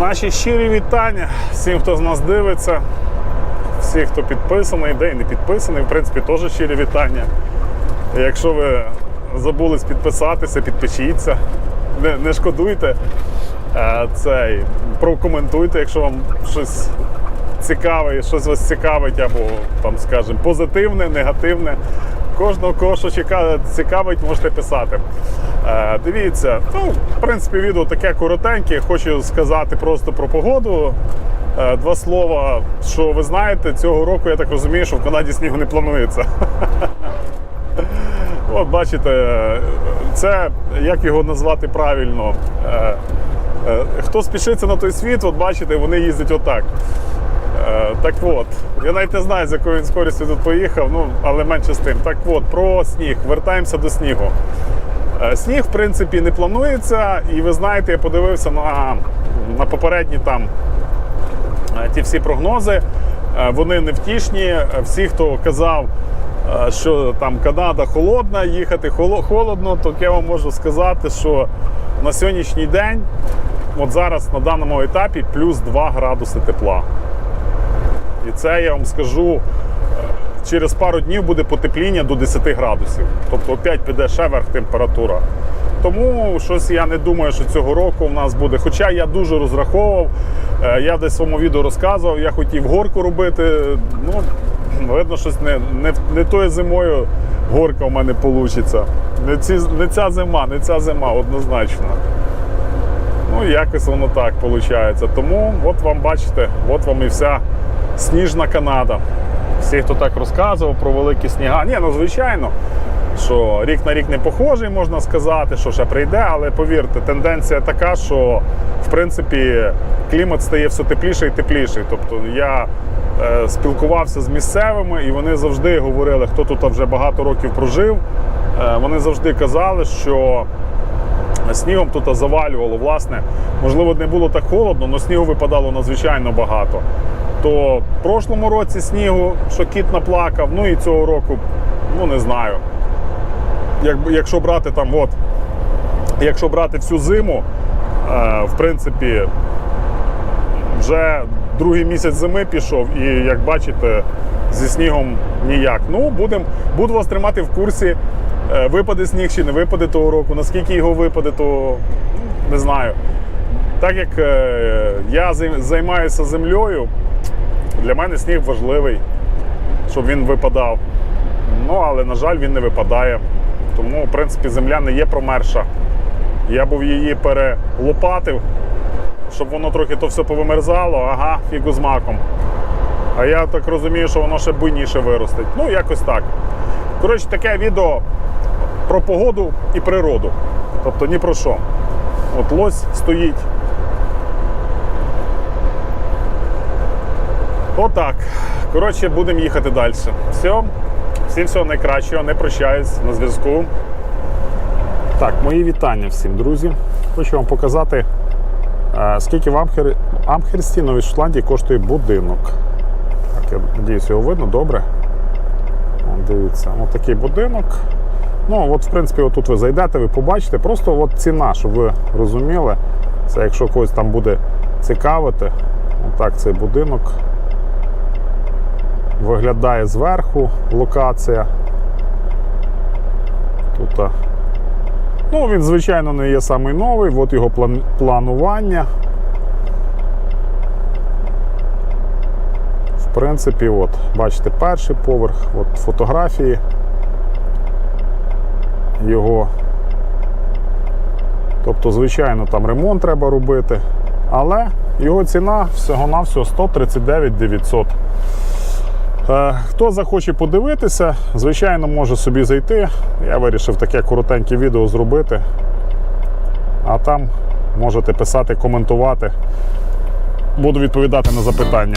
Наші щирі вітання всім, хто з нас дивиться, всі, хто підписаний, де і не підписаний, в принципі, теж щирі вітання. Якщо ви забулись підписатися, підпишіться, не, не шкодуйте. Е, Цей, прокоментуйте, якщо вам щось цікаве, щось вас цікавить, або там, скажімо, позитивне, негативне. Кожного, кого що цікавить, можете писати. Е, дивіться, ну, в принципі, відео таке коротеньке. Хочу сказати просто про погоду. Е, два слова, що ви знаєте, цього року я так розумію, що в Канаді снігу не планується. От бачите, це як його назвати правильно. Е, е, Хто спішиться на той світ, от бачите, вони їздять отак. Е, Так от, я навіть не знаю, з якою він скорістю тут поїхав, ну, але менше з тим. Так от, про сніг. Вертаємося до снігу. Е, Сніг, в принципі, не планується, і ви знаєте, я подивився на, на попередні там е, ті всі прогнози. Вони невтішні. Всі, хто казав, що там Канада холодна, їхати холодно, то я вам можу сказати, що на сьогоднішній день, от зараз на даному етапі, плюс 2 градуси тепла. І це я вам скажу. Через пару днів буде потепління до 10 градусів. Тобто опять піде ще вверх температура. Тому щось я не думаю, що цього року в нас буде. Хоча я дуже розраховував, е, я десь в своєму відео розказував, я хотів горку робити. Ну, видно, щось не, не, не тою зимою горка у мене вийде. Не, ці, не ця зима, не ця зима, однозначно. Ну, якось воно так виходить. Тому от вам бачите, от вам і вся сніжна Канада. Всі, хто так розказував про великі сніга. Ні, ну звичайно, що рік на рік не похожий, можна сказати, що ще прийде, але повірте, тенденція така, що в принципі клімат стає все тепліший і тепліший. Тобто я е, спілкувався з місцевими, і вони завжди говорили, хто тут вже багато років прожив. Е, вони завжди казали, що Снігом тут завалювало, власне. Можливо, не було так холодно, але снігу випадало надзвичайно багато. То в прошлому році снігу, що кіт наплакав, ну і цього року, ну не знаю. Як, якщо брати там, от, якщо брати всю зиму, е, в принципі, вже другий місяць зими пішов, і як бачите, зі снігом ніяк. Ну, будем, буду вас тримати в курсі. е, Випаде сніг чи не випаде того року, наскільки його випаде, то ну, не знаю. Так як е, я займаюся землею, для мене сніг важливий, щоб він випадав. Ну, але, на жаль, він не випадає. Тому, в принципі, земля не є промерша. Я був її перелопатив, щоб воно трохи то все повимерзало, ага, фігу з маком. А я так розумію, що воно ще буйніше виростить. Ну, якось так. Коротше, таке відео про погоду і природу. Тобто ні про що. От лось стоїть. Отак. Коротше, будемо їхати далі. Все. Всім всього найкращого, не прощаюсь на зв'язку. Так, мої вітання всім, друзі. Хочу вам показати, е, скільки в Амхер... Амхерсті, Новій Шотландії коштує будинок. Так, я надіюсь, його видно добре. Дивіться, ось такий будинок. Ну, от, в принципі, отут ви зайдете, ви побачите. Просто от ціна, щоб ви розуміли. Це якщо когось там буде цікавити, отак цей будинок виглядає зверху локація. Тут. Ну, він, звичайно, не є самий новий, от його план- планування. В принципі, от, бачите, перший поверх, от фотографії його. Тобто, звичайно, там ремонт треба робити, але його ціна всього-навсього 139 900. Е, Хто захоче подивитися, звичайно, може собі зайти. Я вирішив таке коротеньке відео зробити. А там можете писати, коментувати. Буду відповідати на запитання.